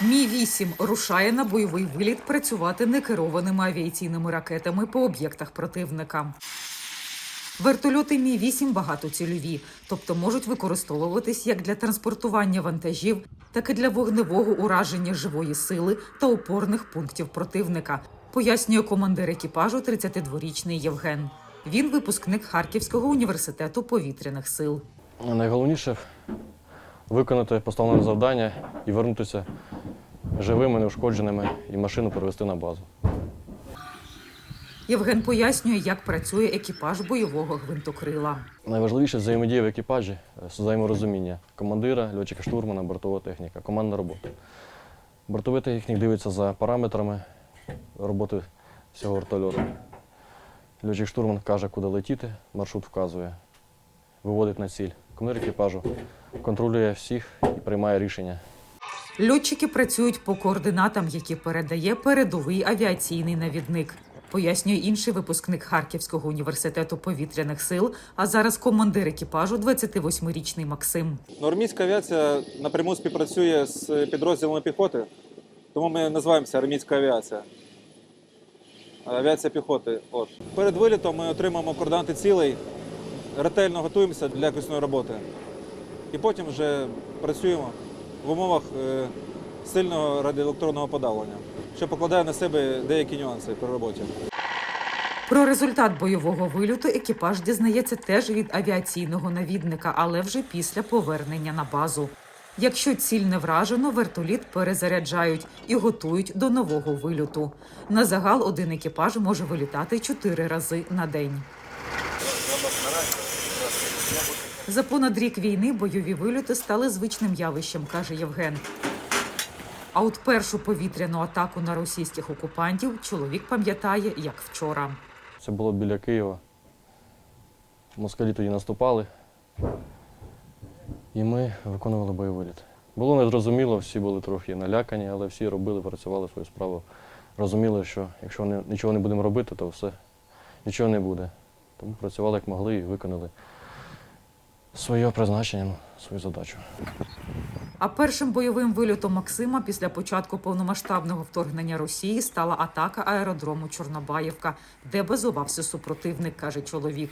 Мі 8 рушає на бойовий виліт працювати некерованими авіаційними ракетами по об'єктах противника. Вертольоти Мі 8 багатоцільові, тобто можуть використовуватись як для транспортування вантажів, так і для вогневого ураження живої сили та опорних пунктів противника, пояснює командир екіпажу 32-річний Євген. Він випускник Харківського університету повітряних сил. Найголовніше виконати поставлене завдання і вернутися живими, неушкодженими і машину перевести на базу. Євген пояснює, як працює екіпаж бойового гвинтокрила. Найважливіше взаємодія в екіпажі, е, взаєморозуміння командира, льотчика штурмана, бортова техніка, командна робота. Бортовий технік дивиться за параметрами роботи всього вертольоту. Льотчик штурман каже, куди летіти, маршрут вказує, виводить на ціль. Командир екіпажу контролює всіх і приймає рішення. Льотчики працюють по координатам, які передає передовий авіаційний навідник. Пояснює інший випускник Харківського університету повітряних сил, а зараз командир екіпажу 28-річний Максим. Армійська авіація напряму співпрацює з підрозділами піхоти, тому ми називаємося армійська авіація. Авіація піхоти. От. Перед вилітом ми отримаємо координати цілей, ретельно готуємося для якісної роботи. І потім вже працюємо в умовах е, сильного радіоелектронного подавлення, що покладає на себе деякі нюанси при роботі. Про результат бойового вильоту екіпаж дізнається теж від авіаційного навідника, але вже після повернення на базу. Якщо ціль не вражено, вертоліт перезаряджають і готують до нового вильоту. На загал один екіпаж може вилітати чотири рази на день. За понад рік війни бойові вильоти стали звичним явищем, каже Євген. А от першу повітряну атаку на російських окупантів чоловік пам'ятає як вчора. Це було біля Києва. Москалі тоді наступали. І ми виконували бойовий виліт. Було незрозуміло, всі були трохи налякані, але всі робили, працювали свою справу. Розуміли, що якщо не, нічого не будемо робити, то все нічого не буде. Тому працювали як могли і виконали своє призначення, ну, свою задачу. А першим бойовим вильотом Максима після початку повномасштабного вторгнення Росії стала атака аеродрому Чорнобаївка, де базувався супротивник, каже чоловік.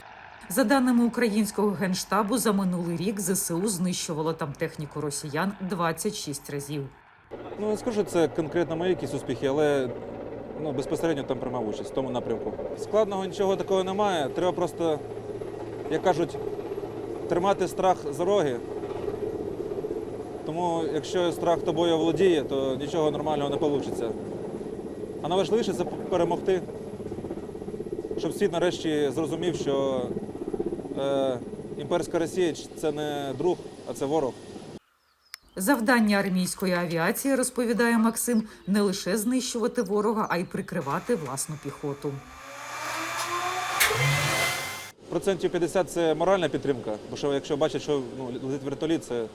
За даними українського генштабу, за минулий рік ЗСУ знищувало там техніку росіян 26 разів. Ну, не скажу, це конкретно мої якісь успіхи, але ну, безпосередньо там приймав участь в тому напрямку. Складного нічого такого немає. Треба просто, як кажуть, тримати страх за роги. Тому якщо страх тобою володіє, то нічого нормального не вийде. А найважливіше це перемогти, щоб світ нарешті зрозумів, що е, імперська Росія це не друг, а це ворог. Завдання армійської авіації, розповідає Максим, не лише знищувати ворога, а й прикривати власну піхоту. Процентів 50 це моральна підтримка, бо що якщо бачать, що ну, летить вертоліт, це,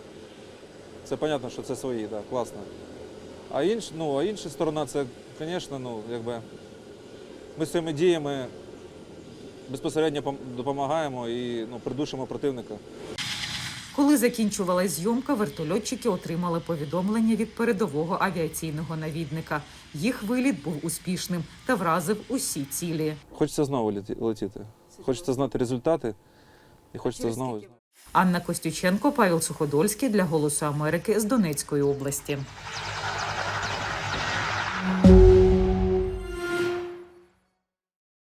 це понятно, що це свої, так, класно. А, інш, ну, а інша сторона, це, звісно, ну, якби ми своїми діями безпосередньо допомагаємо і ну, придушимо противника. Коли закінчувалась зйомка, вертольотчики отримали повідомлення від передового авіаційного навідника. Їх виліт був успішним та вразив усі цілі. Хочеться знову летіти. Хочеться знати результати і хочеться знову. Анна Костюченко, Павел Суходольський для Голосу Америки з Донецької області.